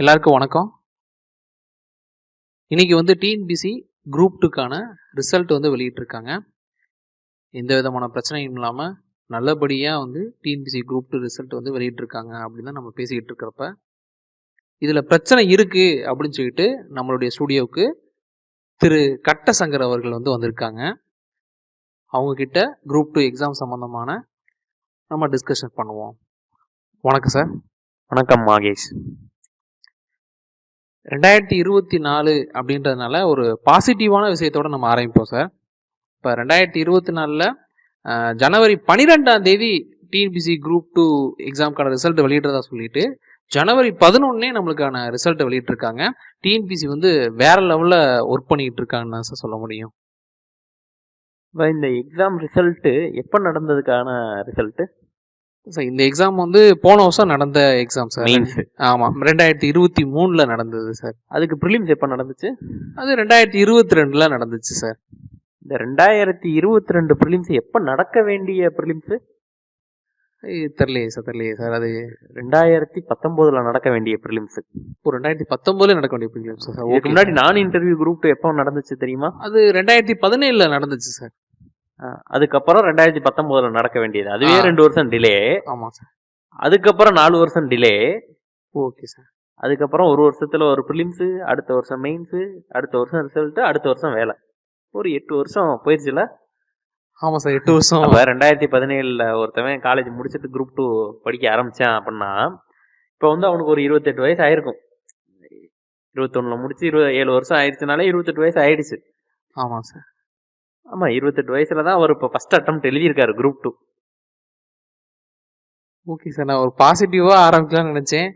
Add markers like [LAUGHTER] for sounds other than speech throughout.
எல்லாருக்கும் வணக்கம். இன்னைக்கு வந்து டிஎன்பிசி குரூப் டூக்கான ரிசல்ட் வந்து வெளியிட்டிருக்காங்க. எந்த விதமான பிரச்சனையும் இல்லாமல் நல்லபடியாக வந்து டிஎன்பிசி குரூப் டூ ரிசல்ட் வந்து வெளியிட்டிருக்காங்க அப்படின்னு தான் நம்ம பேசிக்கிட்டு இருக்கிறப்ப இதில் பிரச்சனை இருக்குது அப்படின்னு சொல்லிட்டு நம்மளுடைய ஸ்டூடியோவுக்கு திரு கட்டசங்கர் அவர்கள் வந்து வந்திருக்காங்க. அவங்கக்கிட்ட குரூப் டூ எக்ஸாம் சம்மந்தமான நம்ம டிஸ்கஷன் பண்ணுவோம். வணக்கம் சார் வணக்கம் மாகேஷ். ரெண்டாயிரத்தி இருபத்தி நாலு அப்படின்றதுனால ஒரு பாசிட்டிவான விஷயத்தோட நம்ம ஆரம்பிப்போம் சார். இப்போ ரெண்டாயிரத்தி இருபத்தி நாலில் ஜனவரி பன்னிரெண்டாம் தேதி டிஎன்பிசி குரூப் டூ எக்ஸாம்க்கான ரிசல்ட் வெளியிட்டதா சொல்லிட்டு ஜனவரி பதினொன்னே நம்மளுக்கான ரிசல்ட் வெளியிட்டிருக்காங்க. டிஎன்பிசி வந்து வேற லெவலில் ஒர்க் பண்ணிக்கிட்டு இருக்காங்கன்னு சார் சொல்ல முடியும். இப்போ இந்த எக்ஸாம் ரிசல்ட்டு எப்போ நடந்ததுக்கான ரிசல்ட்டு சார் இந்த எக்ஸாம் வந்து போன வருஷம் நடந்த எக்ஸாம் சார் ஆமாம் ரெண்டாயிரத்தி இருபத்தி மூணில் நடந்தது சார் அதுக்கு ப்ரிலிம்ஸ் எப்போ நடந்துச்சு? அது ரெண்டாயிரத்தி இருபத்தி ரெண்டில் நடந்துச்சு சார் இந்த ரெண்டாயிரத்தி இருபத்தி ரெண்டு ப்ரிலிம்ஸ் எப்போ நடக்க வேண்டிய ப்ரிலிம்ஸ் தெரியலையே சார் தெரியலையே சார் அது ரெண்டாயிரத்தி பத்தொம்போதில் நடக்க வேண்டிய ப்ரிலிம்ஸ் ஒரு ரெண்டாயிரத்தி பத்தொன்பதுல நடக்க வேண்டிய ப்ரிலிம்ஸ் சார் ஓகே முன்னாடி நான் இன்டர்வியூ குரூப் எப்போ நடந்துச்சு தெரியுமா? அது ரெண்டாயிரத்தி பதினேழுல நடந்துச்சு சார் அதுக்கப்புறம் ரெண்டாயிரத்தி பத்தொம்போதில் நடக்க வேண்டியது. அதுவே. ரெண்டு வருஷம் டிலே ஆமா சார் அதுக்கப்புறம் நாலு வருஷம் டிலே ஓகே சார் அதுக்கப்புறம் ஒரு வருஷத்துல ஒரு ப்ரிலிம்ஸு அடுத்த வருஷம் மெயின்ஸு அடுத்த வருஷம் ரிசல்ட்டு அடுத்த வருஷம் வேலை. ஒரு எட்டு வருஷம் போயிடுச்சுல ஆமா சார் எட்டு வருஷம். ரெண்டாயிரத்தி பதினேழுல ஒருத்தவன் காலேஜ் முடிச்சுட்டு குரூப் டூ படிக்க ஆரம்பிச்சான் அப்படின்னா இப்போ வந்து அவனுக்கு ஒரு இருபத்தெட்டு வயசு ஆயிருக்கும். இருபத்தொன்னுல முடிச்சு இருபது ஏழு வருஷம் ஆயிடுச்சுனாலே இருபத்தெட்டு வயசு ஆயிடுச்சு. ஆமா சார் ஆமா இருபத்தெட்டு வயசுல தான் அவர் இப்போ ஃபர்ஸ்ட் அட்டம் எழுதியிருக்காரு குரூப் டூ ஓகே சார் நான் ஒரு பாசிட்டிவா ஆரம்பிக்கலாம்னு நினைச்சேன்.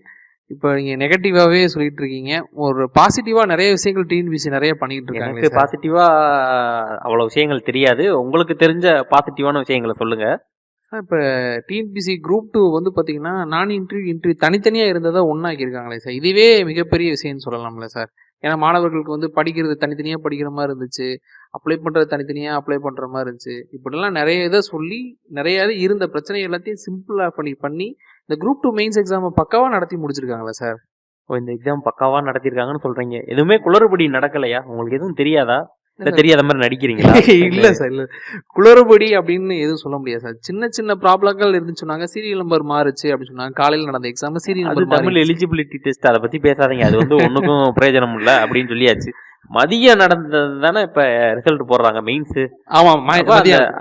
இப்போ நீங்க நெகட்டிவாவே சொல்லிட்டு இருக்கீங்க. ஒரு பாசிட்டிவா நிறைய விஷயங்கள் டிஎன்பிசி நிறைய பண்ணிட்டு எனக்கு இருக்காங்க சார் பாசிட்டிவா அவ்வளவு விஷயங்கள் தெரியாது. உங்களுக்கு தெரிஞ்ச பாசிட்டிவான விஷயங்களை சொல்லுங்க. இப்போ டிஎன்பிசி குரூப் டூ வந்து பார்த்தீங்கன்னா நான் இன்டர்வியூ இன்டர்வியூ தனித்தனியாக இருந்ததை ஒன்றாக்கியிருக்காங்களே சார் இதுவே மிகப்பெரிய விஷயம்னு சொல்லலாம்ல சார் ஏன்னா மாணவர்களுக்கு வந்து படிக்கிறது தனித்தனியாக படிக்கிற மாதிரி இருந்துச்சு. அப்ளை பண்ணுறது தனித்தனியாக அப்ளை பண்ணுற மாதிரி இருந்துச்சு. இப்படிலாம் நிறைய இதை சொல்லி நிறைய இருந்த பிரச்சனை எல்லாத்தையும் சிம்பிளாக பண்ணி பண்ணி இந்த குரூப் டூ மெயின்ஸ் எக்ஸாமை பக்காவாக நடத்தி முடிச்சிருக்காங்களா சார் ஓ, இந்த எக்ஸாம் பக்காவாக நடத்தியிருக்காங்கன்னு சொல்கிறீங்க எதுவுமே குளறுபடி நடக்கலையா? உங்களுக்கு எதுவும் தெரியாதா? தெரியாத மாதிரி நடிக்கிறீங்களா? [LAUGHS] இல்ல சார் இல்ல. குளறுபடி அப்படின்னு எதுவும் சொல்ல முடியாது சார். சின்ன சின்ன ப்ராப்ளங்கள் இருந்துச்சு சொன்னாங்க சீரியல் நம்பர் மாறுச்சு அப்படின்னு சொன்னாங்க. காலையில் நடந்த exam serial number Tamil eligibility test அதை பத்தி பேசாதீங்க. அது வந்து ஒண்ணுக்கும் [LAUGHS] பிரயோஜனம் இல்ல அப்படின்னு சொல்லியாச்சு. மதியம் நடந்தது தானே இப்ப ரிசல்ட் போடுறாங்க மெயின்ஸ் ஆமா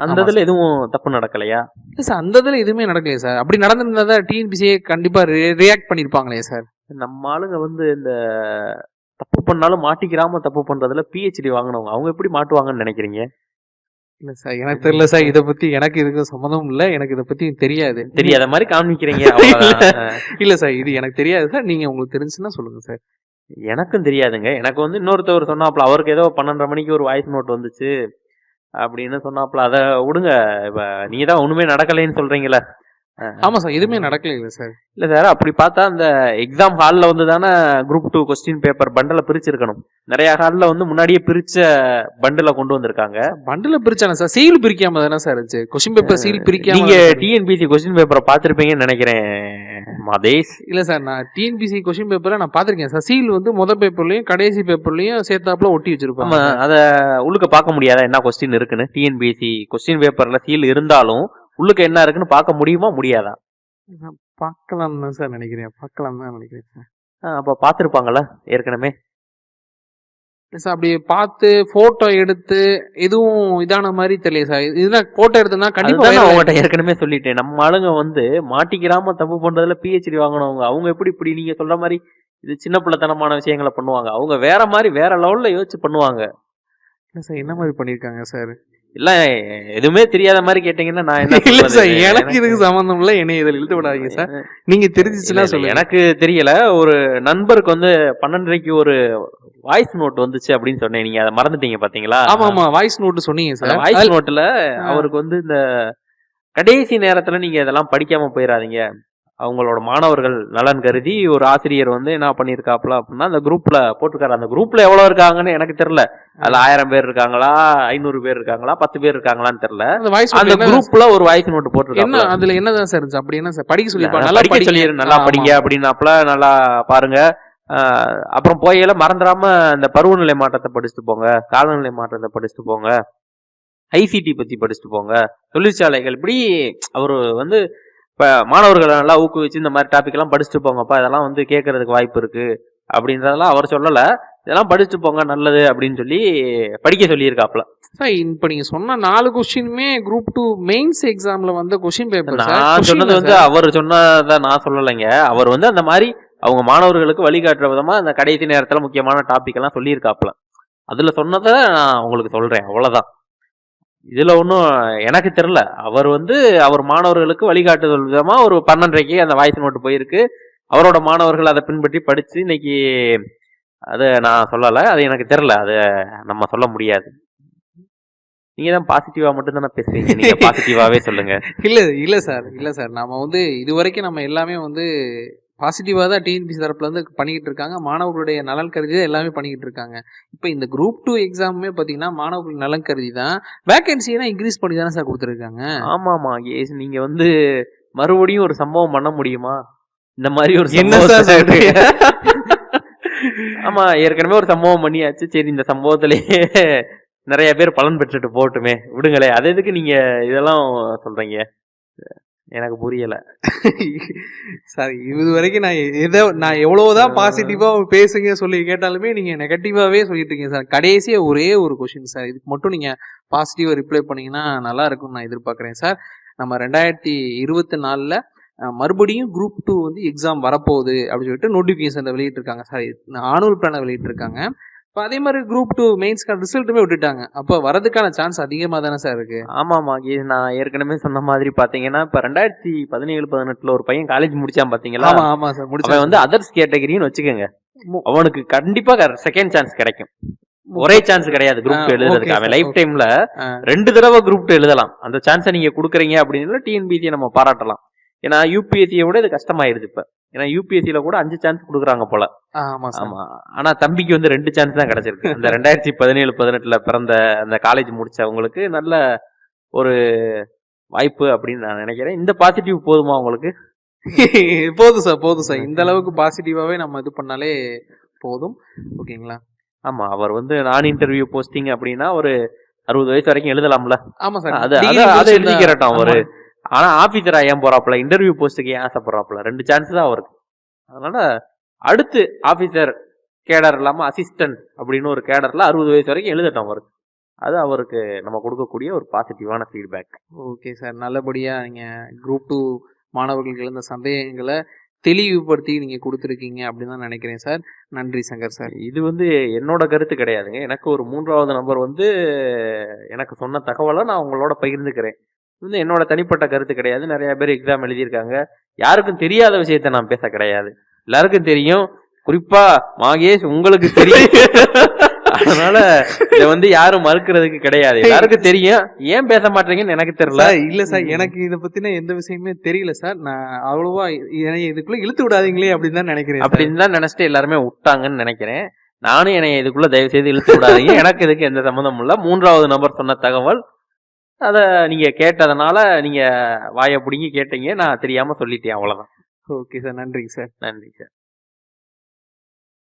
அந்த இதுல எதுவும் தப்பு நடக்கலையா? இல்ல சார் அந்த இதுல எதுவுமே நடக்கலையே சார். அப்படி நடந்திருந்தா டிஎன்பிசியே கண்டிப்பா ரியாக்ட் பண்ணிருப்பாங்களே சார். நம்ம ஆளுங்க வந்து இந்த தப்பு பண்ணாலும் மாட்டிக்கிறாம தப்பு பண்றதுல பிஹெச்டி வாங்கினவங்க அவங்க எப்படி மாட்டுவாங்கன்னு நினைக்கிறீங்க? இல்ல சார் எனக்கு தெரியல சார் இத பத்தி எனக்கு இதுக்கு சம்மந்தம் இல்ல. எனக்கு இத பத்தி தெரியாது. தெரியாத மாதிரி காமிக்கிறீங்க. [LAUGHS] இல்ல. சார் இது எனக்கு தெரியாது சார் நீங்க உங்களுக்கு தெரிஞ்சுன்னா சொல்லுங்க சார் எனக்கும் தெரியாதுங்க. எனக்கு வந்து இன்னொருத்தவர் சொன்னாப்ல அவருக்கு ஏதோ பன்னெண்டரை மணிக்கு ஒரு வாய்ஸ் நோட் வந்துச்சு. அப்படின்னு சொன்னாப்ல அதை விடுங்க. இப்ப நீங்க தான் ஒண்ணுமே நடக்கலைன்னு சொல்றீங்களே ஆமா சார் எதுவுமே நடக்கல இல்ல சார். இல்ல சார் அப்படி பார்த்தா அந்த எக்ஸாம் ஹால்ல வந்து தானே குரூப் டூ கொஸ்டின் பேப்பர் பண்டல பிரிச்சிருக்கணும். நிறைய ஹால்ல வந்து முன்னாடியே பிரிச்ச பண்டல கொண்டு வந்திருக்காங்க. பண்டில பிரிச்சானே சார் சீல் பிரிக்காம தானே சார் இருந்துச்சு. கொஸ்டின் பேப்பர் சீல் பிரிக்காம நீங்க டிஎன்பிசி கொஸ்டின் பேப்பரை பார்த்திருப்பீங்கன்னு நினைக்கிறேன் மதேஷ். இல்ல சார் நான் டிஎன்பிசி கொஸ்டின் பேப்பரை நான் பாத்திருக்கேன் சார். சீல் வந்து முத பேப்பர்லயும் கடைசி பேப்பர்லயும் சேர்த்தாப்புல ஒட்டி ஆமா வச்சிருப்பாங்க அத உள்ளுக்க பார்க்க முடியாதா என்ன கொஸ்டின் இருக்குன்னு? டிஎன்பிசி கொஸ்டின் பேப்பர்ல சீல் இருந்தாலும் உள்ளுக்க என்ன இருக்குன்னு பார்க்க முடியுமா? முடியாதா? பார்க்கலாம் தான் சார் நினைக்கிறேன். பார்க்கலாம் தான் நினைக்கிறேன் சார். அப்ப பார்த்திருப்பாங்கல்ல ஏற்கனவே? சார் அப்படி பார்த்து போட்டோ எடுத்து எதுவும் இதான மாதிரி தெரியல சார். இதுதான் போட்டோ எடுத்தா கண்டிப்பா அதுதான் நான் viral உங்கள்கிட்ட ஏற்கனவே சொல்லிட்டேன். நம்ம ஆளுங்க வந்து மாட்டிக்கிறாம தப்பு பண்றதுல பிஹெச்டி வாங்கினவங்க. அவங்க எப்படி இப்படி நீங்க சொல்ற மாதிரி இது சின்ன பிள்ளைத்தனமான விஷயங்களை பண்ணுவாங்க. அவங்க வேற மாதிரி வேற லெவல்ல யோசிச்சு பண்ணுவாங்க. இல்ல சார் என்ன மாதிரி பண்ணிருக்காங்க சார்? இல்ல எதுவுமே தெரியாத மாதிரி கேட்டீங்கன்னா நான் என்ன? சார் எனக்கு இதுக்கு சம்பந்தம் இல்ல. என்னை இதில் இழுத்து விடாதீங்க சார். நீங்க தெரிஞ்சிச்சுன்னா சொல்லுங்க. எனக்கு தெரியல. ஒரு நண்பருக்கு வந்து பன்னெண்டரைக்கு ஒரு வாய்ஸ் நோட் வந்துச்சு அப்படின்னு சொன்னேன். நீங்க அதை மறந்துட்டீங்க பாத்தீங்களா? ஆமா ஆமா. வாய்ஸ் நோட்டு சொன்னீங்க சார். வாய்ஸ் நோட்ல அவருக்கு வந்து இந்த கடைசி நேரத்துல நீங்க இதெல்லாம் படிக்காம போயிடாதீங்க அவங்களோட மாணவர்கள் நலன் கருதி ஒரு ஆசிரியர் வந்து என்ன பண்ணிருக்காப்ல அப்படின்னா அந்த குரூப்ல போட்டிருக்காரு. அந்த குரூப்ல எவ்வளவு இருக்காங்கன்னு எனக்கு தெரியல. அதுல ஆயிரம் பேர் இருக்காங்களா ஐநூறு பேர் இருக்காங்களா பத்து பேர் இருக்காங்களான்னு தெரியல. அந்த குரூப்ல ஒரு வாய்ஸ் நோட் என்ன போட்டிருக்காங்க அதுல என்னதான் சார் இருந்துச்சு? அப்படி என்ன சார் படிக்க சொல்லி நல்லா படிக்க சொல்லிடு நல்லா. படிங்க அப்படின்னாப்ல நல்லா பாருங்க. அப்புறம் போகையில மறந்துடாம இந்த பருவநிலை மாற்றத்தை படிச்சுட்டு போங்க காலநிலை மாற்றத்தை படிச்சுட்டு போங்க ஐசிடி பத்தி படிச்சுட்டு போங்க தொழிற்சாலைகள் இப்படி அவர் வந்து இப்போ மாணவர்களை நல்லா ஊக்குவிச்சு இந்த மாதிரி டாபிக் எல்லாம் படிச்சுட்டு போங்கப்பா இதெல்லாம் வந்து கேட்கறதுக்கு வாய்ப்பு இருக்கு அப்படின்றதெல்லாம் அவர் சொல்லல. இதெல்லாம் படிச்சுட்டு போங்க நல்லது அப்படின்னு சொல்லி படிக்க சொல்லியிருக்காப்ல சார் இப்போ நீங்க சொன்ன நாலு கொஸ்டினுமே குரூப் டூ மெயின்ஸ் எக்ஸாம்ல வந்த கொஸ்டின் பேப்பர் நான் சொன்னது வந்து அவர் சொன்னதை நான் சொல்லலைங்க. அவர் வந்து அந்த மாதிரி அவங்க மாணவர்களுக்கு வழிகாட்டுற விதமா அந்த கடைசி நேரத்துல முக்கியமான டாபிக் எல்லாம் சொல்லியிருக்காப்ல அதுல சொன்னதை நான் உங்களுக்கு சொல்றேன் அவ்வளவுதான். இதுல ஒன்றும் எனக்கு தெரியல. அவர் வந்து அவர் மாணவர்களுக்கு வழிகாட்டுதல் விதமா ஒரு பன்னெண்டரைக்கு அந்த வாய்ஸ் நோட்டு போயிருக்கு. அவரோட மாணவர்கள் அதை பின்பற்றி படிச்சு இன்னைக்கு அது நான் சொல்லலை. அது எனக்கு தெரியல. அது நம்ம சொல்ல முடியாது. நீங்க தான் பாசிட்டிவா மட்டும் தானே பேசுறீங்க. நீங்க [LAUGHS] பாசிட்டிவாவே சொல்லுங்க. இல்ல இல்ல சார். இல்ல சார். நாம வந்து இது வரைக்கும் நம்ம எல்லாமே வந்து பாசிட்டிவாக தான் டிஎன்பிசி தரப்புல இருந்து பண்ணிக்கிட்டு இருக்காங்க. மாணவர்களுடைய நலன் கருதி தான் எல்லாமே பண்ணிக்கிட்டு இருக்காங்க. இப்போ இந்த குரூப் டூ எக்ஸாமுமே பார்த்தீங்கன்னா மாணவர்கள் நலன் கருதி தான் வேகன்சியெல்லாம் இன்க்ரீஸ் பண்ணி தானே சார் கொடுத்துருக்காங்க? ஆமா ஆமா ஏஸ் நீங்க வந்து மறுபடியும் ஒரு சம்பவம் பண்ண முடியுமா? இந்த மாதிரி ஒரு என்ன சார்? ஆமா ஏற்கனவே ஒரு சம்பவம் பண்ணியாச்சு. சரி இந்த சம்பவத்திலேயே நிறைய பேர் பலன் பெற்றுட்டு போகட்டுமே. விடுங்களே அது எதுக்கு நீங்க இதெல்லாம் சொல்றீங்க? எனக்கு புரியல. சார் இது வரைக்கும் நான் எதை நான் எவ்வளவுதான் பாசிட்டிவா பேசுங்க சொல்லி கேட்டாலுமே நீங்க நெகட்டிவாவே சொல்லிட்டு இருக்கீங்க சார். கடைசியா ஒரே ஒரு கொஸ்டின் சார். இதுக்கு மட்டும் நீங்க பாசிட்டிவா ரிப்ளை பண்ணீங்கன்னா நல்லா இருக்கும்னு நான் எதிர்பார்க்கறேன் சார். நம்ம ரெண்டாயிரத்தி இருபத்தி நாலுல மறுபடியும் குரூப் டூ வந்து எக்ஸாம் வரப்போகுது அப்படின்னு சொல்லிட்டு நோட்டிஃபிகேஷன் வெளியிட்டிருக்காங்க சார். ஆனுவல் பிளானை வெளியிட்டிருக்காங்க. இப்போ அதே மாதிரி குரூப் டூ மெயின்ஸ்க்கான ரிசல்ட்டுமே விட்டுட்டாங்க. அப்போ வரதுக்கான சான்ஸ் அதிகமாக தானே சார் இருக்கு? ஆமா ஆமா இது நான் ஏற்கனவே சொன்ன மாதிரி பாத்தீங்கன்னா இப்ப ரெண்டாயிரத்தி பதினேழு பதினெட்டுல ஒரு பையன் காலேஜ் முடிச்சான் பாத்தீங்களா ஆமா ஆமா சார் முடிச்சு வந்து அதர்ஸ் கேட்டகரின்னு வச்சுக்கோங்க. அவனுக்கு கண்டிப்பா செகண்ட் சான்ஸ் கிடைக்கும். ஒரே சான்ஸ் கிடையாது குரூப் டூ எழுதுறதுக்கு. அவன் லைஃப். டைம்ல. ரெண்டு தடவை குரூப் டூ எழுதலாம். அந்த சான்ஸை நீங்க கொடுக்குறீங்க அப்படின்னு டிஎன்பிசியை நம்ம பாராட்டலாம். ஏன்னா யூபிஎஸ்சியை விட இது கஷ்டமாயிருது இப்ப. ஏன்னா யூபிஎஸ்சியில கூட அஞ்சு சான்ஸ் கொடுக்குறாங்க போல. ஆமா ஆமா. ஆனா தம்பிக்கு வந்து ரெண்டு சான்ஸ் தான் கிடைச்சிருக்கு. அந்த ரெண்டாயிரத்தி பதினேழு பதினெட்டுல பிறந்த அந்த காலேஜ் முடிச்சவங்களுக்கு நல்ல ஒரு வாய்ப்பு அப்படின்னு நான் நினைக்கிறேன். இந்த பாசிட்டிவ் போதுமா உங்களுக்கு? [LAUGHS] போதும் சார் போதும் சார். இந்த அளவுக்கு பாசிட்டிவாவே நம்ம இது பண்ணாலே போதும். ஓகேங்களா? ஆமா அவர் வந்து நான் இன்டர்வியூ போஸ்டிங் அப்படின்னா ஒரு அறுபது வயசு வரைக்கும் எழுதலாம்ல. ஆமா சார். அது அதை எழுதிக்கிறட்டும் அவரு. ஆனா ஆபீசரா ஏன் போறாப்புல? இன்டர்வியூ போஸ்ட்டுக்கு ஏன் ஆசைப்படுறாப்புல ரெண்டு சான்ஸ் தான் அவருக்கு. அதனால அடுத்து ஆபீசர் கேடர் இல்லாம அசிஸ்டன்ட் அப்படின்னு ஒரு கேடர்ல அறுபது வயசு வரைக்கும் எழுதட்டும் அவருக்கு. அது அவருக்கு நம்ம கொடுக்கக்கூடிய ஒரு பாசிட்டிவான ஃபீட்பேக் ஓகே சார் நல்லபடியா நீங்க குரூப் டூ மாணவர்களுக்கு இருந்த சந்தேகங்களை தெளிவுபடுத்தி நீங்க கொடுத்துருக்கீங்க அப்படின்னு தான் நினைக்கிறேன் சார் நன்றி சங்கர் சார் இது வந்து என்னோட கருத்து கிடையாதுங்க. எனக்கு ஒரு மூன்றாவது நபர் வந்து எனக்கு சொன்ன தகவலை நான் உங்களோட பகிர்ந்துக்கிறேன். வந்து என்னோட தனிப்பட்ட கருத்து கிடையாது. நிறைய பேர் எக்ஸாம் எழுதியிருக்காங்க. யாருக்கும் தெரியாத விஷயத்த நான் பேச கிடையாது. எல்லாருக்கும் தெரியும். குறிப்பா மாகேஷ் உங்களுக்கு தெரியும். அதனால இதை வந்து யாரும் மறுக்கிறதுக்கு கிடையாது. எல்லாருக்கும் தெரியும். ஏன் பேச மாட்டீங்கன்னு எனக்கு தெரியல. இல்ல சார். எனக்கு இதை பத்தின எந்த விஷயமே தெரியல சார். நான் அவ்வளவா இதுக்குள்ள இழுத்து விடாதீங்களே அப்படின்னு தான் நினைக்கிறேன். அப்படின்னு தான் நினைச்சிட்டு எல்லாருமே விட்டாங்கன்னு நினைக்கிறேன். நானும் என்னை இதுக்குள்ள தயவு செய்து இழுத்து விடாதீங்க. எனக்கு இதுக்கு எந்த சம்மந்தமும் இல்லை. மூன்றாவது நபர் சொன்ன தகவல் அதை நீங்க கேட்டதுனால நீங்க வாயை பிடுங்கி கேட்டீங்க. நான் தெரியாம சொல்லிட்டேன். அவ்வளவுதான். Okay sir. நன்றிங்க சார். நன்றி சார்.